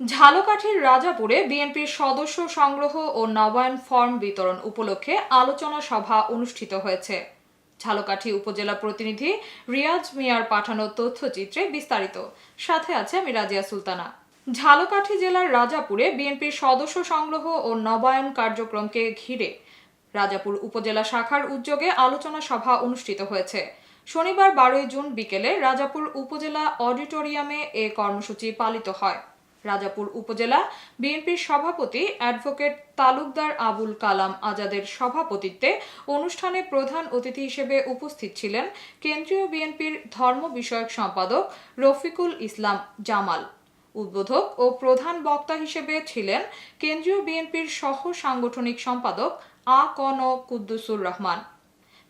ঝালকাঠির রাজাপুরে বিএনপির সদস্য সংগ্রহ ও নবায়ন ফর্ম বিতরণ উপলক্ষে আলোচনা সভা অনুষ্ঠিত হয়েছে। ঝালকাঠি উপজেলা প্রতিনিধি রিয়াজ মিয়ার পাঠানো তথ্যচিত্রে বিস্তারিত। সাথে আছে আমি রাজিয়া সুলতানা। ঝালকাঠি জেলার রাজাপুরে বিএনপির সদস্য সংগ্রহ ও নবায়ন কার্যক্রমকে ঘিরে রাজাপুর উপজেলা শাখার উদ্যোগে আলোচনা সভা অনুষ্ঠিত হয়েছে। শনিবার বারোই জুন বিকেলে রাজাপুর উপজেলা অডিটোরিয়ামে এ কর্মসূচি পালিত হয়। রাজাপুর উপজেলা বিএনপির সভাপতি অ্যাডভোকেট তালুকদার আবুল কালাম আজাদের সভাপতিত্বে অনুষ্ঠানে প্রধান অতিথি হিসেবে উপস্থিত ছিলেন কেন্দ্রীয় বিএনপির ধর্ম বিষয়ক সম্পাদক রফিকুল ইসলাম জামাল। উদ্বোধক ও প্রধান বক্তা হিসেবে ছিলেন কেন্দ্রীয় বিএনপির সহ সাংগঠনিক সম্পাদক আ কন কুদ্দুসুর রহমান।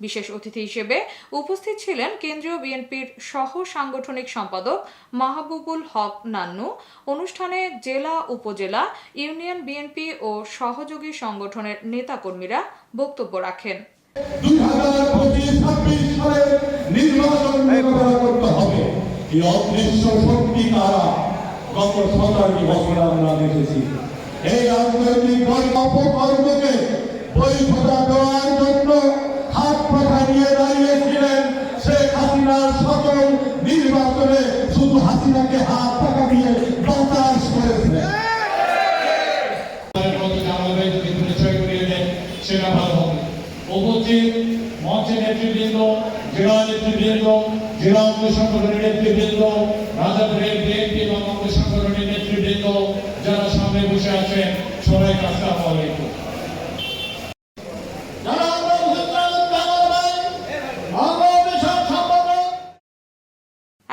বিশেষ অতিথি হিসেবে উপস্থিত ছিলেন কেন্দ্রীয় বিএনপির সহ সাংগঠনিক সম্পাদক মাহবুবুল হক নান্নু। অনুষ্ঠানে জেলা, উপজেলা, ইউনিয়ন বিএনপি ও সহযোগী সংগঠনের নেতাকর্মীরা বক্তব্য রাখেন। এই সকল নির্বাচনে শুধু হাসিনাকে হাত পাখা দিয়ে বাতাস করেছে। সেটা ভালো হবে। উপস্থিত মঞ্চের নেতৃবৃন্দ, জেলা নেতৃবৃন্দ, জেলা অঙ্গ সংগঠনের নেতৃবৃন্দ, রাজাপুরের বিএনপি এবং অঙ্গ যারা সামনে বসে আছেন, সবাইকে আসসালামু আলাইকুম।